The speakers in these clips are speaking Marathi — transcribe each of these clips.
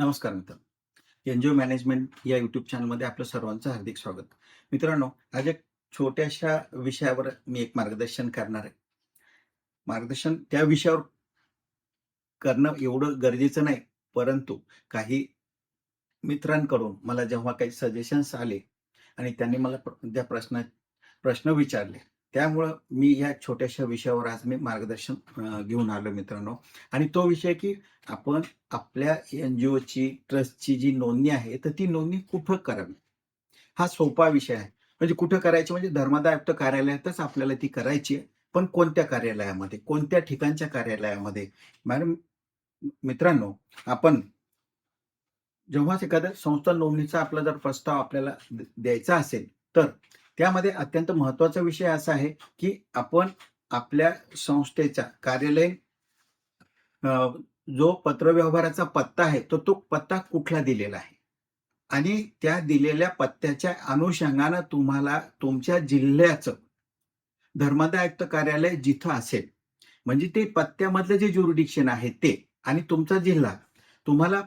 नमस्कार मित्र एनजीओ मॅनेजमेंट या युट्यूब चॅनलमध्ये आपलं सर्वांचं हार्दिक स्वागत. मित्रांनो आज एक छोट्याशा विषयावर मी एक मार्गदर्शन करणार आहे. मार्गदर्शन त्या विषयावर करणं एवढं गरजेचं नाही परंतु काही मित्रांकडून मला जेव्हा काही सजेशन्स आले आणि त्यांनी मला त्या प्रश्न प्रश्न विचारले त्यामुळं मी या छोट्याशा विषयावर आज मी मार्गदर्शन घेऊन आलो मित्रांनो. आणि तो विषय की आपण आपल्या एन जी ओची ट्रस्टची जी नोंदणी आहे तर ती नोंदणी कुठं करावी? हा सोपा विषय आहे. म्हणजे कुठं करायची? म्हणजे धर्मादायुक्त कार्यालयातच आपल्याला ती करायची आहे. पण कोणत्या कार्यालयामध्ये? कोणत्या ठिकाणच्या कार्यालयामध्ये? मॅडम मित्रांनो आपण जेव्हाच एखाद्या संस्था नोंदणीचा आपला जर प्रस्ताव आपल्याला द्यायचा असेल तर त्यामध्ये अत्यंत महत्त्वाचा विषय असा आहे की आपण आपल्या संस्थेच्या कार्यालय जो पत्रव्यवहाराचा पत्ता आहे तो तो पत्ता कुठला दिलेला आहे? आणि त्या दिलेल्या पत्त्याच्या अनुषंगानं तुम्हाला तुमच्या जिल्ह्याचं धर्मादायुक्त कार्यालय जिथं असेल म्हणजे ते पत्त्यामधलं जे ज्युरिडिक्शन आहे ते आणि तुमचा जिल्हा तुम्हाला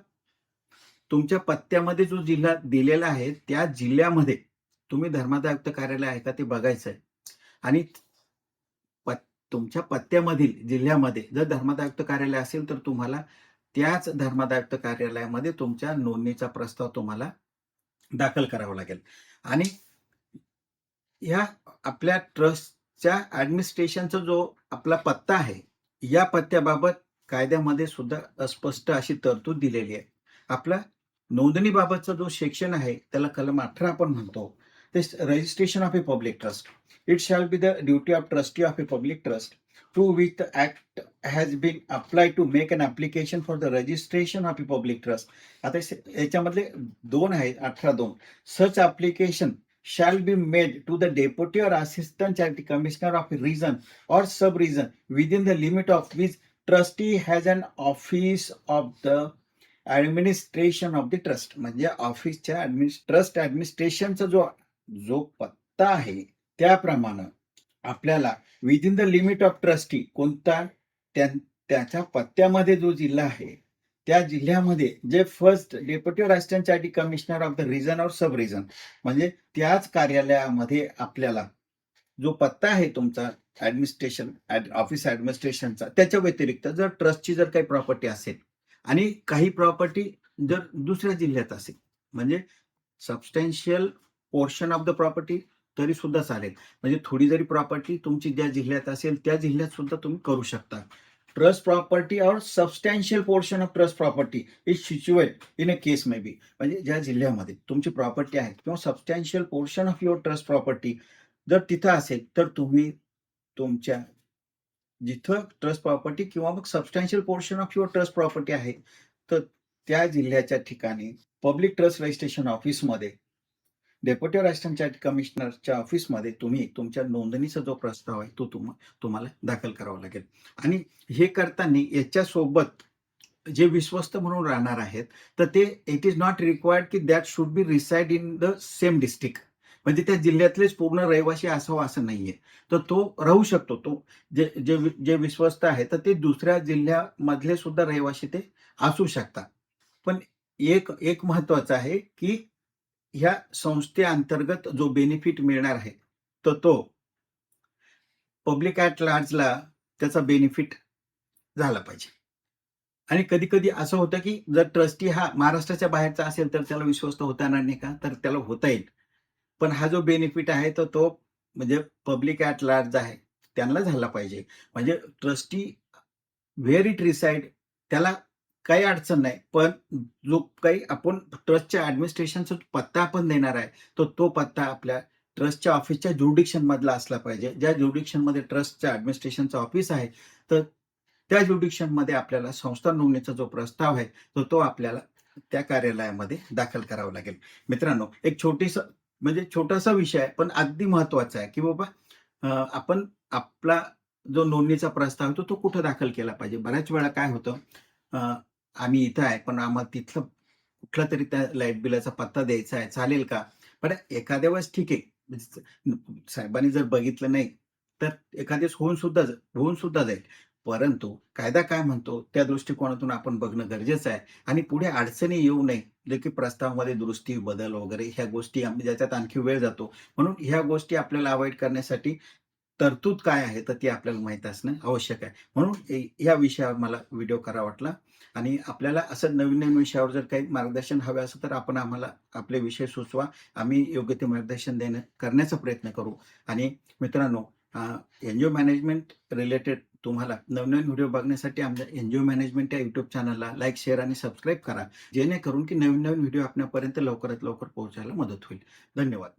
तुमच्या पत्त्यामध्ये जो जिल्हा दिलेला आहे त्या जिल्ह्यामध्ये तुम्ही धर्मादायुक्त कार्यालय आहे का ते बघायचं आहे. आणि पत- तुमच्या पत्त्यामधील जिल्ह्यामध्ये जर धर्मादायुक्त कार्यालय असेल तर तुम्हाला त्याच धर्मादायुक्त कार्यालयामध्ये तुमच्या नोंदणीचा प्रस्ताव तुम्हाला दाखल करावा लागेल. आणि ह्या आपल्या ट्रस्टच्या ऍडमिनिस्ट्रेशनचा जो आपला पत्ता आहे या पत्त्याबाबत कायद्यामध्ये सुद्धा अस्पष्ट अशी तरतूद दिलेली आहे. आपला नोंदणीबाबतचा जो सेक्शन आहे त्याला कलम अठरा आपण म्हणतो. this registration of a public trust. It shall be the duty of trustee of a public trust to which the act has been applied to make an application for the registration of a public trust. आता याच्यामधले don hai 18 don such application shall be made to the deputy or assistant charity commissioner of a region or sub region within the limit of which trustee has an office of the administration of the trust म्हणजे ऑफिसच्या ट्रस्ट ऍडमिनिस्ट्रेशनचा जो जो पत्ता आहे त्याप्रमाणे आपल्याला within the limit of trustee कोणता त्याच्या पत्त्यामध्ये जो जिल्हा आहे त्या जिल्ह्यामध्ये जे first deputy or assistant commissioner of the region or sub region म्हणजे त्याच कार्यालयामध्ये आपल्याला जो पत्ता आहे तुमचा ऍडमिनिस्ट्रेशन ऑफिस ऍडमिनिस्ट्रेशनचा त्याच्या व्यतिरिक्त जर ट्रस्टची जर काही प्रॉपर्टी असेल आणि काही प्रॉपर्टी जर दुसऱ्या जिल्ह्यात असेल म्हणजे substantial portion of the property तरी सुद्धा चालेल. म्हणजे थोडी जरी प्रॉपर्टी तुमची ज्या जिल्ह्यात असेल त्या जिल्ह्यात सुद्धा तुम्ही करू शकता. Trust property or substantial portion of trust property is situate in a case may be म्हणजे ज्या जिल्ह्यामध्ये तुमची प्रॉपर्टी आहे किंवा substantial portion of your trust property जर तिथं असेल तर तुम्ही तुमच्या जिथं ट्रस्ट प्रॉपर्टी किंवा मग substantial portion of your trust property आहे तर त्या जिल्ह्याच्या ठिकाणी पब्लिक ट्रस्ट रजिस्ट्रेशन ऑफिसमध्ये डेप्युटी असिस्टंट चार्ट कमिशनरच्या ऑफिसमध्ये तुम्ही तुमच्या नोंदणीचा जो प्रस्ताव आहे तो तुम तुम्हाला दाखल करावा लागेल. आणि हे करताना याच्यासोबत जे विश्वस्त म्हणून राहणार आहेत तर ते इट इज नॉट रिक्वायर्ड की that should be reside in the same district म्हणजे त्या जिल्ह्यातलेच पूर्ण रहिवासी असावं असं नाहीये. तर तो राहू शकतो तो जे जे वि- जे विश्वस्त आहे तर ते दुसऱ्या जिल्ह्यामधले सुद्धा रहिवासी ते असू शकतात. पण एक एक महत्वाचं आहे की ह्या संस्थेअंतर्गत जो बेनिफिट मिळणार आहे तर तो पब्लिक ॲट लार्जला त्याचा बेनिफिट झाला पाहिजे. आणि कधी कधी असं होतं की जर ट्रस्टी हा महाराष्ट्राच्या बाहेरचा असेल तर त्याला विश्वस्त होता येणार नाही का? तर त्याला होता येईल. पण हा जो बेनिफिट आहे तर तो म्हणजे पब्लिक ॲट लार्ज आहे त्यांना झाला पाहिजे. म्हणजे ट्रस्टी व्हेअर इट रिसाइड त्याला काही अडचण नाही पण जो काही आपण ट्रस्टच्या ऍडमिनिस्ट्रेशनचा पत्ता आपण देणार आहे तो तो पत्ता आपल्या ट्रस्टच्या ऑफिसच्या ज्युडिक्शन मधला असला पाहिजे. ज्या ज्युडिक्शनमध्ये ट्रस्टच्या ऍडमिनिस्ट्रेशनचं ऑफिस आहे तर त्या ज्युडिक्शनमध्ये आपल्याला संस्था नोंदणीचा जो प्रस्ताव आहे तो तो आपल्याला त्या कार्यालयामध्ये दाखल करावा लागेल. मित्रांनो एक छोटीस म्हणजे छोटासा विषय आहे पण अगदी महत्त्वाचा आहे की बाबा आपण आपला जो नोंदणीचा प्रस्ताव आहे तो तो कुठं दाखल केला पाहिजे? बऱ्याच वेळा काय होतं आम्ही इथं आहे पण आम्हाला तिथलं कुठला तरी त्या लाइट बिलाचा पत्ता द्यायचा आहे चालेल का? पण एखाद्या वेळेस ठीक आहे. म्हणजे साहेबांनी जर बघितलं नाही तर एखाद्या होऊन सुद्धा होऊन सुद्धा जाईल. परंतु कायदा काय म्हणतो त्या दृष्टिकोनातून आपण बघणं गरजेचं आहे. आणि पुढे अडचणी येऊ नये जे की प्रस्तावामध्ये दुरुस्ती बदल वगैरे ह्या गोष्टी आम्ही ज्याच्यात आणखी वेळ जातो. म्हणून ह्या गोष्टी आपल्याला अवॉइड करण्यासाठी तरतूद काय आहे तर ती आपल्याला माहीत असणं आवश्यक आहे. म्हणून या विषयावर मला व्हिडिओ करा वाटला. आणि आपल्याला असं नवीन नवीन विषयावर जर काही मार्गदर्शन हवे असेल तर आपण आम्हाला आपले विषय सुचवा. आम्ही योग्य ते मार्गदर्शन देणं करण्याचा प्रयत्न करू. आणि मित्रांनो N G O management related तुम्हाला नवनवीन व्हिडिओ बघण्यासाठी आमच्या एन जी ओ मॅनेजमेंट या युट्यूब चॅनलला लाईक शेअर आणि सबस्क्राईब करा. जेणेकरून की नवीन नवीन व्हिडिओ आपल्यापर्यंत लवकरात लवकर पोहोचायला मदत होईल. धन्यवाद.